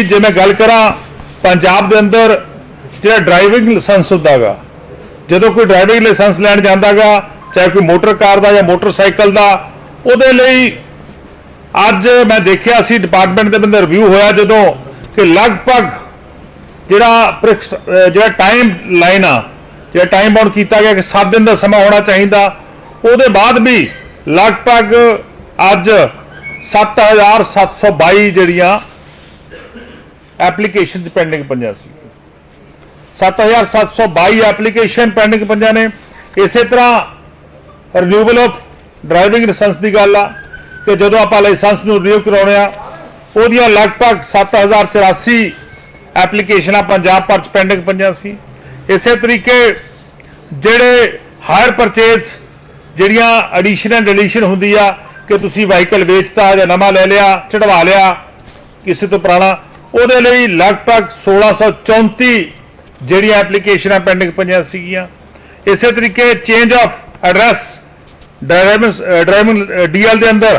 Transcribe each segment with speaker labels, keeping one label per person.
Speaker 1: ਵੀ ਜੇ ਮੈਂ ਗੱਲ ਕਰਾਂ ਪੰਜਾਬ ਦੇ ਅੰਦਰ ਜਿਹੜਾ ਡਰਾਈਵਿੰਗ ਲਾਇਸੈਂਸ ਹੁੰਦਾਗਾ, ਜਦੋਂ ਕੋਈ ਡਰਾਈਵਿੰਗ ਲਾਇਸੈਂਸ ਲੈਣ ਜਾਂਦਾਗਾ, ਚਾਹੇ ਕੋਈ ਮੋਟਰ ਕਾਰ ਦਾ ਜਾਂ ਮੋਟਰਸਾਈਕਲ ਦਾ, ਉਹਦੇ ਲਈ ਅੱਜ ਮੈਂ ਦੇਖਿਆ ਸੀ ਡਿਪਾਰਟਮੈਂਟ ਦੇ ਬੰਦੇ ਰਿਵਿਊ ਹੋਇਆ ਜਦੋਂ ਕਿ ਲਗਭਗ ਜਿਹੜਾ ਜਿਹੜਾ ਟਾਈਮ ਲਾਈਨ ਆ, ਜਿਹੜਾ ਟਾਈਮ ਬਾਉਂਡ ਕੀਤਾ ਗਿਆ ਕਿ 7 ਦਿਨ ਦਾ ਸਮਾਂ ਹੋਣਾ ਚਾਹੀਦਾ, ਉਹਦੇ ਬਾਅਦ ਵੀ ਲਗਭਗ ਅੱਜ 7722 ਜਿਹੜੀਆਂ ਐਪਲੀਕੇਸ਼ਨਸ ਪੈਂਡਿੰਗ ਪਈਆਂ ਸੀ। 7722 ਐਪਲੀਕੇਸ਼ਨ ਪੈਂਡਿੰਗ ਪਈਆਂ ਨੇ। ਇਸੇ ਤਰ੍ਹਾਂ ਰਿਨਿਊਵਲ ਆਫ ਡਰਾਈਵਿੰਗ ਲਾਇਸੈਂਸ ਦੀ ਗੱਲ ਆ ਕਿ ਜਦੋਂ ਆਪਾਂ ਲਾਇਸੈਂਸ ਨੂੰ ਰਿਨਿਊ ਕਰਾਉਣੇ ਆ, ਉਹਦੀਆਂ ਲਗਭਗ 7084 ਐਪਲੀਕੇਸ਼ਨਾਂ ਪੰਜਾਬ ਭਰ ਚ ਪੈਂਡਿੰਗ ਪਈਆਂ ਸੀ। ਇਸੇ ਤਰੀਕੇ ਜਿਹੜੇ ਹਾਇਰ ਪਰਚੇਜ਼ ਜਿਹੜੀਆਂ ਐਡੀਸ਼ਨ ਐਂਡ ਡਿਲੀਸ਼ਨ ਹੁੰਦੀ ਆ ਕਿ ਤੁਸੀਂ ਵਾਹੀਕਲ ਵੇਚਤਾ ਜਾਂ ਨਵਾਂ ਲੈ ਲਿਆ ਚੜਵਾ ਲਿਆ, ਕਿਸੇ ਤੋਂ ਪੁਰਾਣਾ ਉਹਦੇ ਲਈ ਲਗਭਗ 1634 ਜਿਹੜੀਆਂ ਐਪਲੀਕੇਸ਼ਨਾਂ ਪੈਂਡਿੰਗ ਪਈਆਂ ਸੀਗੀਆਂ। ਇਸੇ ਤਰੀਕੇ change of address driving driving DL ਦੇ ਅੰਦਰ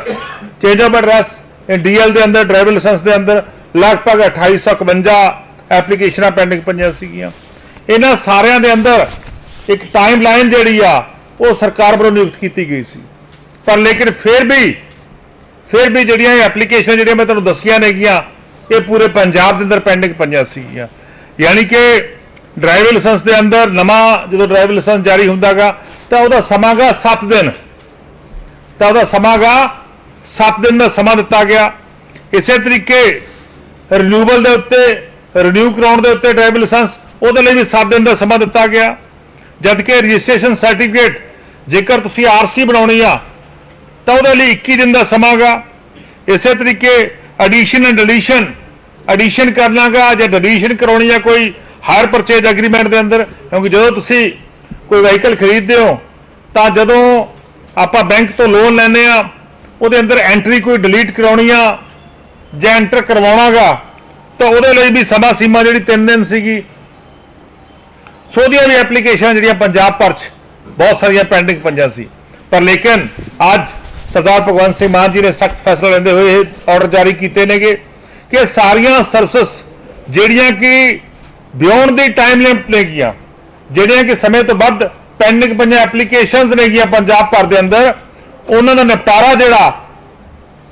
Speaker 1: ਚੇਂਜ ਆਫ ਐਡਰੈਸ ਡੀਐਲ ਦੇ ਅੰਦਰ ਡਰਾਈਵਿੰਗ ਲਾਇਸੈਂਸ ਦੇ ਅੰਦਰ ਲਗਭਗ 2851 ਐਪਲੀਕੇਸ਼ਨਾਂ ਪੈਂਡਿੰਗ ਪਈਆਂ ਸੀਗੀਆਂ। ਇਹਨਾਂ ਸਾਰਿਆਂ ਦੇ ਅੰਦਰ ਇੱਕ ਟਾਈਮ ਲਾਈਨ ਜਿਹੜੀ ਆ, ਉਹ ਸਰਕਾਰ ਵੱਲੋਂ ਨਿਯੁਕਤ ਕੀਤੀ ਗਈ ਸੀ। ਪਰ ਲੇਕਿਨ ਫਿਰ ਵੀ ਫਿਰ ਵੀ ਜਿਹੜੀਆਂ ਇਹ ਐਪਲੀਕੇਸ਼ਨ ਜਿਹੜੀਆਂ ਮੈਂ ਤੁਹਾਨੂੰ ਦੱਸੀਆਂ ਨੇਗੀਆਂ ਇਹ ਪੂਰੇ ਪੰਜਾਬ ਦੇ ਅੰਦਰ ਪੈਂਡਿੰਗ ਪਈਆਂ ਸੀਗੀਆਂ। ਯਾਨੀ ਕਿ ਡਰਾਈਵਿੰਗ ਲਾਇਸੈਂਸ ਦੇ ਅੰਦਰ ਨਵਾਂ ਜਦੋਂ ਡਰਾਈਵਿੰਗ ਲਾਇਸੈਂਸ ਜਾਰੀ ਹੁੰਦਾਗਾ, ਤਾਂ ਉਹਦਾ ਸਮਾਂਗਾ 7 ਦਿਨ। ਤਾਂ ਉਹਦਾ ਸਮਾਂਗਾ 7 ਦਿਨ ਦਾ ਸਮਾਂ ਦਿੱਤਾ ਗਿਆ। ਇਸੇ ਤਰੀਕੇ ਰਿਨਿਊਵਲ ਦੇ ਉੱਤੇ ਰਿਨਿਊ ਕਰਾਉਣ ਦੇ ਉੱਤੇ ਡਰਾਈਵਿੰਗ ਲਾਇਸੈਂਸ ਉਹਦੇ ਲਈ ਵੀ 7 ਦਿਨ ਦਾ ਸਮਾਂ ਦਿੱਤਾ ਗਿਆ। ਜਦਕਿ ਰਜਿਸਟ੍ਰੇਸ਼ਨ ਸਰਟੀਫਿਕੇਟ ਜੇਕਰ ਤੁਸੀਂ ਆਰਸੀ ਬਣਾਉਣੀ ਆ, ਤਾਂ ਉਹਦੇ ਲਈ 21 ਦਿਨ ਦਾ ਸਮਾਂਗਾ। ਇਸੇ ਤਰੀਕੇ ਐਡੀਸ਼ਨ ਐਂਡ ਡਿਲੀਸ਼ਨ ਐਡੀਸ਼ਨ ਕਰਨਾਗਾ ਜਾਂ ਡਿਲੀਸ਼ਨ ਕਰਾਉਣੀ ਆ ਕੋਈ ਹਾਇਰ ਪਰਚੇਜ ਐਗਰੀਮੈਂਟ ਦੇ ਅੰਦਰ, ਕਿਉਂਕਿ ਜਦੋਂ ਤੁਸੀਂ ਕੋਈ ਵਹੀਕਲ ਖਰੀਦਦੇ ਹੋ, ਤਾਂ ਜਦੋਂ ਆਪਾਂ ਬੈਂਕ ਤੋਂ ਲੋਨ ਲੈਂਦੇ ਆ, ਉਹਦੇ ਅੰਦਰ ਐਂਟਰੀ ਕੋਈ ਡਿਲੀਟ ਕਰਾਉਣੀ ਆ ਜਾਂ ਐਂਟਰ ਕਰਵਾਉਣਾਗਾ ਤਾਂ ਉਹਦੇ ਲਈ ਵੀ ਸਮਾਂ ਸੀਮਾ ਜਿਹੜੀ 3 ਦਿਨ ਸੀਗੀ। ਸੋ ਉਹਦੀਆਂ ਵੀ ਐਪਲੀਕੇਸ਼ਨ ਜਿਹੜੀਆਂ ਪੰਜਾਬ ਭਰ ਚ ਬਹੁਤ ਸਾਰੀਆਂ ਪੈਂਡਿੰਗ ਪੰਜਾਂ ਸੀ। ਪਰ ਲੇਕਿਨ ਅੱਜ ਸਰਦਾਰ ਭਗਵੰਤ ਸਿੰਘ ਮਾਨ ਜੀ ਨੇ ਸਖਤ ਫੈਸਲਾ ਲੈਂਦੇ ਹੋਏ ਇਹ ਆਰਡਰ ਜਾਰੀ ਕੀਤੇ ਨੇਗੇ। ਕਿ ਸਾਰੀਆਂ ਸਰਵਿਸ ਜਿਹੜੀਆਂ ਕਿ ਬਿਯੋਂਡ ਦੀ ਟਾਈਮ ਲਿਮਟ ਨੇਗੀਆਂ ਜਿਹੜੀਆਂ ਕਿ ਸਮੇਂ ਤੋਂ ਵੱਧ ਪੈਂਡਿੰਗ ਪੰਜਾਂ ਐਪਲੀਕੇਸ਼ਨਸ ਨੇਗੀਆਂ ਪੰਜਾਬ ਭਰ ਦੇ ਅੰਦਰ, ਉਹਨਾਂ ਦਾ ਨਿਪਟਾਰਾ ਜਿਹੜਾ,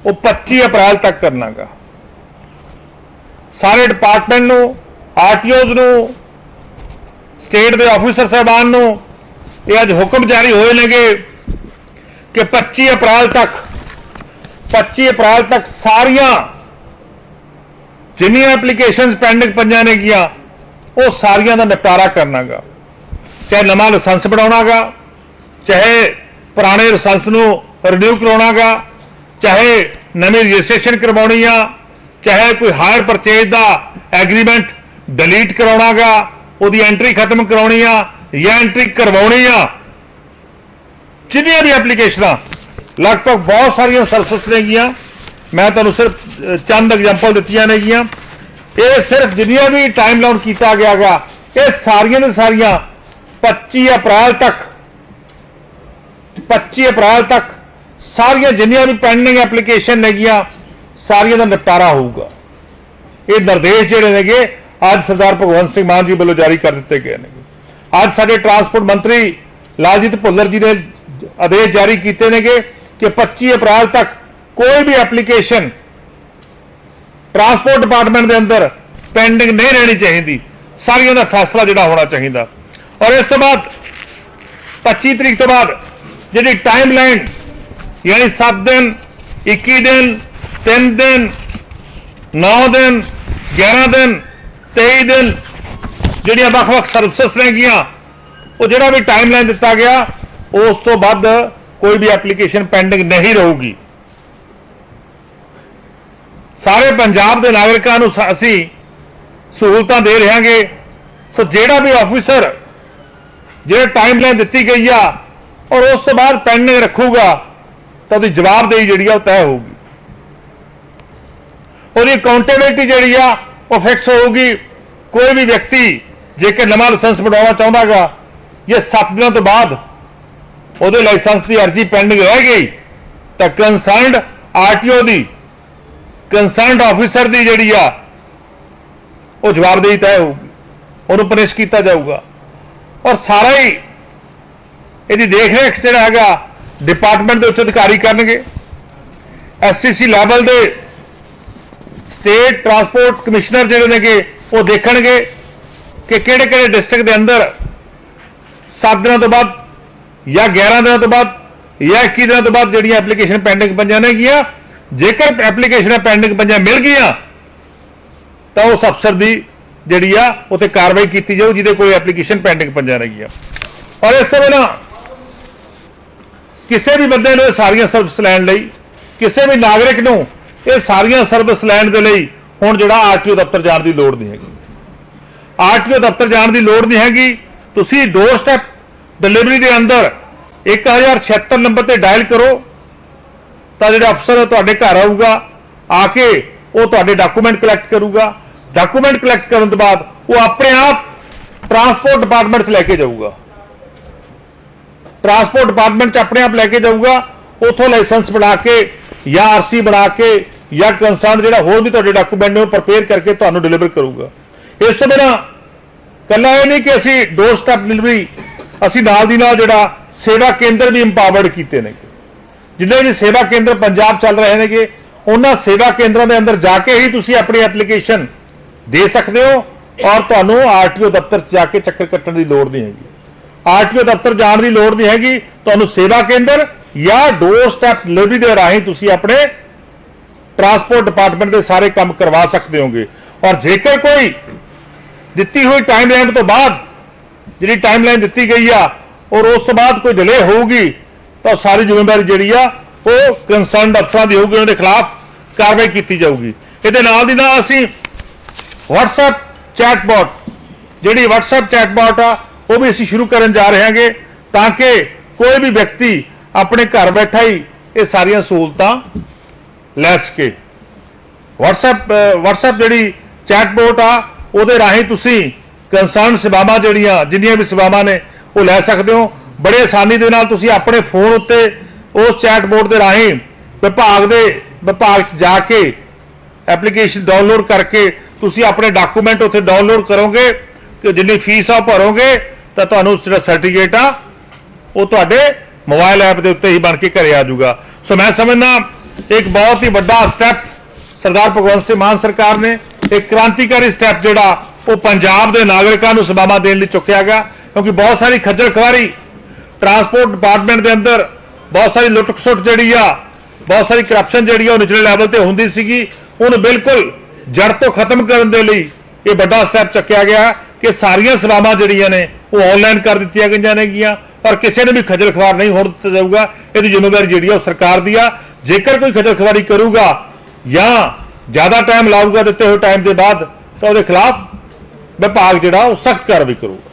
Speaker 1: ਉਹ 25 ਅਪ੍ਰੈਲ ਤੱਕ ਕਰਨਾਗਾ। ਸਾਰੇ ਡਿਪਾਰਟਮੈਂਟ ਨੂੰ ਆਰਟੀਓਜ਼ ਨੂੰ ਸਟੇਟ ਦੇ ਆਫੀਸਰ ਸਾਹਿਬਾਨ ਨੂੰ, ਇਹ ਅੱਜ ਹੁਕਮ ਜਾਰੀ ਹੋਏ ਨੇਗੇ ਕਿ 25 ਅਪ੍ਰੈਲ ਤੱਕ 25 ਅਪ੍ਰੈਲ ਤੱਕ ਸਾਰੀਆਂ ਜਿੰਨੀਆਂ ਐਪਲੀਕੇਸ਼ਨਸ ਪੈਂਡਿੰਗ ਪੰਜਾਂ ਨੇ ਗਿਆ ਉਹ ਸਾਰੀਆਂ ਦਾ ਨਿਪਟਾਰਾ ਕਰਨਾਗਾ। ਚਾਹੇ ਨਵਾਂ ਲਾਇਸੈਂਸ ਬਣਾਉਣਾਗਾ, ਚਾਹੇ ਪੁਰਾਣੇ ਲਾਇਸੈਂਸ ਨੂੰ ਰਿਨਿਊ ਕਰਾਉਣਾਗਾ, ਚਾਹੇ ਨਵੀਂ ਰਜਿਸਟ੍ਰੇਸ਼ਨ ਕਰਵਾਉਣੀ ਆ ਚਾਹੇ ਕੋਈ ਹਾਇਰ ਪਰਚੇਜ ਦਾ ਐਗਰੀਮੈਂਟ ਡਿਲੀਟ ਕਰਾਉਣਾਗਾ, ਉਹਦੀ ਐਂਟਰੀ ਖਤਮ ਕਰਾਉਣੀ ਆ ਜਾਂ ਐਂਟਰੀ ਕਰਵਾਉਣੀ ਆ ਜਿੰਨੀਆਂ ਵੀ ਐਪਲੀਕੇਸ਼ਨਾਂ ਲਗਭਗ ਬਹੁਤ ਸਾਰੀਆਂ ਸਰਵਿਸ ਨੇਗੀਆਂ ਮੈਂ ਤੁਹਾਨੂੰ ਸਿਰਫ ਚੰਦ ਐਗਜ਼ਾਮਪਲ ਦਿੱਤੀਆਂ ਨੇਗੀਆਂ। ਇਹ ਸਿਰਫ ਜਿੰਨੀਆਂ ਵੀ ਟਾਈਮ ਲਾਉਣ ਕੀਤਾ ਗਿਆ ਗਾ ਇਹ ਸਾਰੀਆਂ ਦੇ ਸਾਰੀਆਂ 25 ਅਪ੍ਰੈਲ ਤੱਕ 25 ਅਪ੍ਰੈਲ ਤੱਕ ਸਾਰੀਆਂ ਜਿੰਨੀਆਂ ਵੀ ਪੈਂਡਿੰਗ ਐਪਲੀਕੇਸ਼ਨ ਨੇਗੀਆਂ, ਸਾਰੀਆਂ ਦਾ ਨਿਪਟਾਰਾ ਹੋਊਗਾ। ਇਹ ਨਿਰਦੇਸ਼ ਜਿਹੜੇ ਨੇਗੇ, ਅੱਜ ਸਰਦਾਰ ਭਗਵੰਤ ਸਿੰਘ ਮਾਨ ਜੀ ਵੱਲੋਂ ਜਾਰੀ ਕਰ ਦਿੱਤੇ ਗਏ ਨੇ ਅੱਜ ਸਾਡੇ ਟਰਾਂਸਪੋਰਟ ਮੰਤਰੀ ਲਾਲਜੀਤ ਭੁੱਲਰ ਜੀ ਨੇ ਆਦੇਸ਼ ਜਾਰੀ ਕੀਤੇ ਨੇਗੇ ਕਿ 25 ਅਪ੍ਰੈਲ ਤੱਕ ਕੋਈ ਵੀ ਐਪਲੀਕੇਸ਼ਨ ਟਰਾਂਸਪੋਰਟ ਡਿਪਾਰਟਮੈਂਟ ਦੇ ਅੰਦਰ ਪੈਂਡਿੰਗ ਨਹੀਂ ਰਹਿਣੀ ਚਾਹੀਦੀ। ਸਾਰੀਆਂ ਦਾ ਫੈਸਲਾ ਜਿਹੜਾ ਹੋਣਾ ਚਾਹੀਦਾ। ਔਰ ਇਸ ਤੋਂ ਬਾਅਦ 25 ਤਰੀਕ ਤੋਂ ਬਾਅਦ ਜਿਹੜੀ ਟਾਈਮ ਲਾਈਨ ਯਾਨੀ 7 ਦਿਨ 21 ਦਿਨ 3 ਦਿਨ 9 ਦਿਨ 11 ਦਿਨ 23 ਦਿਨ, ਜਿਹੜੀਆਂ ਵੱਖ-ਵੱਖ ਸਰਵਿਸਿਜ਼ ਨੇਗੀਆਂ ਉਹ ਜਿਹੜਾ ਵੀ ਟਾਈਮ ਲਾਈਨ ਦਿੱਤਾ ਗਿਆ, ਉਸ ਤੋਂ ਵੱਧ ਕੋਈ ਵੀ ਐਪਲੀਕੇਸ਼ਨ ਪੈਂਡਿੰਗ ਨਹੀਂ ਰਹੂਗੀ। ਸਾਰੇ ਪੰਜਾਬ ਦੇ ਨਾਗਰਿਕਾਂ ਨੂੰ ਅਸੀਂ ਸਹੂਲਤਾਂ ਦੇ ਰਹਾਂਗੇ। ਸੋ ਜਿਹੜਾ ਵੀ ਆਫੀਸਰ ਜਿਹੜੇ ਟਾਈਮਲਾਈਨ ਦਿੱਤੀ ਗਈ ਆ, ਔਰ ਉਸ ਤੋਂ ਬਾਅਦ ਪੈਂਡਿੰਗ ਰੱਖੂਗਾ, ਤਾਂ ਉਹਦੀ ਜਵਾਬਦੇਹੀ ਜਿਹੜੀ ਆ ਉਹ ਤੈਅ ਹੋਊਗੀ। ਉਹਦੀ ਅਕਾਊਂਟੇਬਿਲਟੀ ਜਿਹੜੀ ਆ, ਉਹ ਫਿਕਸ ਹੋਊਗੀ। ਕੋਈ ਵੀ ਵਿਅਕਤੀ ਜੇਕਰ ਨਵਾਂ ਲਾਇਸੈਂਸ ਬਣਾਉਣਾ ਚਾਹੁੰਦਾਗਾ, ਜੇ 7 ਦਿਨਾਂ ਤੋਂ ਬਾਅਦ ਉਹਦੇ ਲਾਇਸੈਂਸ ਦੀ ਅਰਜ਼ੀ ਪੈਂਡਿੰਗ ਰਹਿ ਗਈ, ਤਾਂ ਕੰਸਰਨਡ ਆਰਟੀਓ ਦੀ ਕੰਸਰਨਡ ਆਫੀਸਰ ਦੀ ਜਿਹੜੀ ਆ, ਉਹ ਜਵਾਬਦੇਹੀ ਤੈਅ ਹੋਊਗੀ, ਉਹਨੂੰ ਪਨਿਸ਼ ਕੀਤਾ ਜਾਊਗਾ। ਔਰ ਸਾਰਾ ਹੀ ਇਹਦੀ ਦੇਖ ਰੇਖ ਜਿਹੜਾ ਹੈਗਾ ਡਿਪਾਰਟਮੈਂਟ ਦੇ ਉੱਚ ਅਧਿਕਾਰੀ ਕਰਨਗੇ। ਐਸਸੀਸੀ ਲੈਵਲ ਦੇ ਸਟੇਟ ਟਰਾਂਸਪੋਰਟ ਕਮਿਸ਼ਨਰ ਜਿਹੜੇ ਨੇਗੇ, ਉਹ ਦੇਖਣਗੇ ਕਿ ਕਿਹੜੇ ਕਿਹੜੇ ਡਿਸਟ੍ਰਿਕਟ ਦੇ ਅੰਦਰ 7 ਦਿਨਾਂ ਤੋਂ ਬਾਅਦ ਜਾਂ 11 ਦਿਨਾਂ ਤੋਂ ਬਾਅਦ ਜਾਂ 21 ਦਿਨਾਂ ਤੋਂ ਬਾਅਦ ਜਿਹੜੀਆਂ ਐਪਲੀਕੇਸ਼ਨ ਪੈਂਡਿੰਗ ਪੰਜਾਂ ਨੇ ਗਿਆ ਜੇਕਰ ਐਪਲੀਕੇਸ਼ਨਾਂ ਪੈਂਡਿੰਗ ਪੰਜਾਂ ਮਿਲ ਗਈਆਂ, ਤਾਂ ਉਸ ਅਫਸਰ ਦੀ ਜਿਹੜੀ ਆ, ਉਤੇ ਕਾਰਵਾਈ ਕੀਤੀ ਜਾਊ, ਜਿਹਦੇ ਕੋਈ ਐਪਲੀਕੇਸ਼ਨ ਪੈਂਡਿੰਗ ਪੰਜਾਂ ਰਹੀ ਆ ਔਰ ਇਸ ਤੋਂ ਬਿਨਾਂ ਕਿਸੇ ਵੀ ਬੰਦੇ ਨੂੰ ਇਹ ਸਾਰੀਆਂ ਸਰਵਿਸ ਲੈਣ ਲਈ, ਕਿਸੇ ਵੀ ਨਾਗਰਿਕ ਨੂੰ ਇਹ ਸਾਰੀਆਂ ਸਰਵਿਸ ਲੈਣ ਦੇ ਲਈ ਹੁਣ ਜਿਹੜਾ ਆਰਟੀਓ ਦਫ਼ਤਰ ਜਾਣ ਦੀ ਲੋੜ ਨਹੀਂ ਹੈਗੀ। ਆਰਟੀਓ ਦਫ਼ਤਰ ਜਾਣ ਦੀ ਲੋੜ ਨਹੀਂ ਹੈਗੀ। ਤੁਸੀਂ ਡੋਰ ਸਟੈਪ ਡਿਲੀਵਰੀ ਦੇ ਅੰਦਰ 1076 ਨੰਬਰ ਤੇ ਡਾਇਲ ਕਰੋ। ਤਾਂ ਜਿਹੜਾ ਅਫਸਰ ਤੁਹਾਡੇ ਘਰ ਆਊਗਾ, ਆ ਕੇ ਉਹ ਤੁਹਾਡੇ ਡਾਕੂਮੈਂਟ ਕਲੈਕਟ ਕਰੂਗਾ। ਡਾਕੂਮੈਂਟ ਕਲੈਕਟ ਕਰਨ ਤੋਂ ਬਾਅਦ ਉਹ ਆਪਣੇ ਆਪ ਟਰਾਂਸਪੋਰਟ ਡਿਪਾਰਟਮੈਂਟ 'ਚ ਲੈ ਕੇ ਜਾਊਗਾ। ਟਰਾਂਸਪੋਰਟ ਡਿਪਾਰਟਮੈਂਟ 'ਚ ਆਪਣੇ ਆਪ ਲੈ ਕੇ ਜਾਊਗਾ, ਉਥੋਂ ਲਾਇਸੈਂਸ ਬਣਾ ਕੇ ਜਾਂ ਆਰਸੀ ਬਣਾ ਕੇ ਜਾਂ ਕੰਸਰਨ ਜਿਹੜਾ ਹੋਰ ਵੀ ਤੁਹਾਡੇ ਡਾਕੂਮੈਂਟ ਨੇ ਉਹ ਪ੍ਰਪੇਅਰ ਕਰਕੇ ਤੁਹਾਨੂੰ ਡਿਲੀਵਰ ਕਰੂਗਾ। ਇਸ ਤੋਂ ਬਿਨਾਂ ਕੱਲਾ ਇਹ ਨਹੀਂ ਕਿ ਅਸੀਂ ਡੋਰ ਸਟੈਪ ਡਿਲੀਵਰੀ ਅਸੀਂ ਨਾਲ ਦੀ ਨਾਲ ਜਿਹੜਾ ਸੇਵਾ ਕੇਂਦਰ ਵੀ ਇੰਪਾਵਰਡ ਕੀਤੇ ਨੇ। ਜਿੰਨੇ ਵੀ ਸੇਵਾ ਕੇਂਦਰ ਪੰਜਾਬ ਚੱਲ ਰਹੇ ਨੇਗੇ, ਉਹਨਾਂ ਸੇਵਾ ਕੇਂਦਰਾਂ ਦੇ ਅੰਦਰ ਜਾ ਕੇ ਹੀ ਤੁਸੀਂ ਆਪਣੀ ਐਪਲੀਕੇਸ਼ਨ ਦੇ ਸਕਦੇ ਹੋ ਔਰ ਤੁਹਾਨੂੰ ਆਰਟੀਓ ਦਫ਼ਤਰ 'ਚ ਜਾ ਕੇ ਚੱਕਰ ਕੱਟਣ ਦੀ ਲੋੜ ਨਹੀਂ ਹੈਗੀ। ਆਰਟੀਓ ਦਫ਼ਤਰ ਜਾਣ ਦੀ ਲੋੜ ਨਹੀਂ ਹੈਗੀ, ਤੁਹਾਨੂੰ ਸੇਵਾ ਕੇਂਦਰ ਜਾਂ ਡੋਰ ਸਟੈਪ ਡਿਲੀਵਰੀ ਦੇ ਰਾਹੀਂ ਤੁਸੀਂ ਆਪਣੇ ਟਰਾਂਸਪੋਰਟ ਡਿਪਾਰਟਮੈਂਟ ਦੇ ਸਾਰੇ ਕੰਮ ਕਰਵਾ ਸਕਦੇ ਹੋਗੇ। ਔਰ ਜੇਕਰ ਕੋਈ ਦਿੱਤੀ ਹੋਈ ਟਾਈਮ ਲਾਈਨ ਤੋਂ ਬਾਅਦ ਜਿਹੜੀ ਟਾਈਮ ਲਾਈਨ ਦਿੱਤੀ ਗਈ ਆ, ਔਰ ਉਸ ਤੋਂ ਬਾਅਦ ਕੋਈ ਡਿਲੇ ਹੋਊਗੀ ਤਾਂ ਸਾਰੀ ਜ਼ਿੰਮੇਵਾਰੀ ਜਿਹੜੀ ਆ, ਉਹ ਕੰਸਰਨਡ ਅਫਸਰਾਂ ਦੀ ਹੋਊਗੀ ਉਹਨਾਂ ਦੇ ਖਿਲਾਫ ਕਾਰਵਾਈ ਕੀਤੀ ਜਾਊਗੀ। ਇਹਦੇ ਨਾਲ ਦੀ ਨਾਲ ਅਸੀਂ WhatsApp ਚੈਟਬੋਟ ਜਿਹੜੀ WhatsApp ਚੈਟਬੋਟ ਆ, ਉਹ ਵੀ ਅਸੀਂ ਸ਼ੁਰੂ ਕਰਨ ਜਾ ਰਹੇ ਹਾਂਗੇ, ਤਾਂ ਕਿ ਕੋਈ ਵੀ ਵਿਅਕਤੀ ਆਪਣੇ ਘਰ ਬੈਠਾ ਹੀ ਇਹ ਸਾਰੀਆਂ ਸਹੂਲਤਾਂ ਲੈ ਸਕੇ। WhatsApp ਅਹ WhatsApp ਜਿਹੜੀ ਚੈਟਬੋਟ ਆ, ਉਹਦੇ ਰਾਹੀਂ ਤੁਸੀਂ ਕੰਸਰਨ ਸੇਵਾਵਾਂ ਜਿਹੜੀਆਂ, ਜਿੰਨੀਆਂ ਵੀ ਸੇਵਾਵਾਂ ਨੇ, ਉਹ ਲੈ ਸਕਦੇ ਹੋ। ਬੜੇ ਆਸਾਨੀ ਦੇ ਨਾਲ ਤੁਸੀਂ ਆਪਣੇ ਫੋਨ ਉੱਤੇ ਉਸ ਚੈਟਬੋਰਡ ਦੇ ਰਾਹੀਂ ਵਿਭਾਗ ਦੇ ਵਿਭਾਗ 'ਚ ਜਾ ਕੇ ਐਪਲੀਕੇਸ਼ਨ ਡਾਊਨਲੋਡ ਕਰਕੇ ਤੁਸੀਂ ਆਪਣੇ ਡਾਕੂਮੈਂਟ ਉੱਥੇ ਡਾਊਨਲੋਡ ਕਰੋਗੇ ਤੇ ਜਿੰਨੀ ਫੀਸ ਆ ਭਰੋਗੇ, ਤਾਂ ਤੁਹਾਨੂੰ ਜਿਹੜਾ ਸਰਟੀਫਿਕੇਟ ਆ, ਉਹ ਤੁਹਾਡੇ ਮੋਬਾਈਲ ਐਪ ਦੇ ਉੱਤੇ ਹੀ ਬਣ ਕੇ ਘਰੇ ਆ ਜਾਊਗਾ। ਸੋ ਮੈਂ ਸਮਝਦਾ ਇੱਕ ਬਹੁਤ ਹੀ ਵੱਡਾ ਸਟੈਪ ਸਰਦਾਰ ਭਗਵੰਤ ਸਿੰਘ ਮਾਨ ਸਰਕਾਰ ਨੇ, ਇੱਕ ਕ੍ਰਾਂਤੀਕਾਰੀ ਸਟੈਪ ਜਿਹੜਾ ਉਹ ਪੰਜਾਬ ਦੇ ਨਾਗਰਿਕਾਂ ਨੂੰ ਸੇਵਾਵਾਂ ਦੇਣ ਲਈ ਚੁੱਕਿਆ ਗਿਆ, ਕਿਉਂਕਿ ਬਹੁਤ ਸਾਰੀ ਖੱਜਲ ਖਵਾਰੀ ਟਰਾਂਸਪੋਰਟ ਡਿਪਾਰਟਮੈਂਟ ਦੇ ਅੰਦਰ ਬਹੁਤ ਸਾਰੀ ਲੁੱਟ ਖਸੁੱਟ ਜਿਹੜੀ ਆ, ਬਹੁਤ ਸਾਰੀ ਕਰਪਸ਼ਨ ਜਿਹੜੀ ਆ ਉਹ ਨਿਚਲੇ ਲੈਵਲ ਤੇ ਹੁੰਦੀ ਸੀਗੀ। ਉਹਨੂੰ ਬਿਲਕੁਲ ਜੜ ਤੋਂ ਖਤਮ ਕਰਨ ਦੇ ਲਈ ਇਹ ਵੱਡਾ ਸਟੈਪ ਚੱਕਿਆ ਗਿਆ ਕਿ ਸਾਰੀਆਂ ਸੇਵਾਵਾਂ ਜਿਹੜੀਆਂ ਨੇ ਉਹ ਆਨਲਾਈਨ ਕਰ ਦਿੱਤੀਆਂ ਗਈਆਂ ਨੇਗੀਆਂ। ਪਰ ਕਿਸੇ ਨੇ ਵੀ ਖੱਜਲ ਖਵਾਰ ਨਹੀਂ ਹੋਣ ਦਿੱਤਾ ਜਾਊਗਾ। ਇਹਦੀ ਜ਼ਿੰਮੇਵਾਰੀ ਜਿਹੜੀ ਆ ਉਹ ਸਰਕਾਰ ਦੀ ਆ। ਜੇਕਰ ਕੋਈ ਖੱਜਲ ਖਵਾਰੀ ਕਰੂਗਾ ਜਾਂ ਜ਼ਿਆਦਾ ਟਾਈਮ ਲਾਊਗਾ ਦਿੱਤੇ ਹੋਏ ਟਾਈਮ ਦੇ ਬਾਅਦ, ਤਾਂ ਉਹਦੇ ਖਿਲਾਫ ਵਿਭਾਗ ਜਿਹੜਾ ਉਹ ਸਖਤ ਕਾਰਵਾਈ ਕਰੂਗਾ।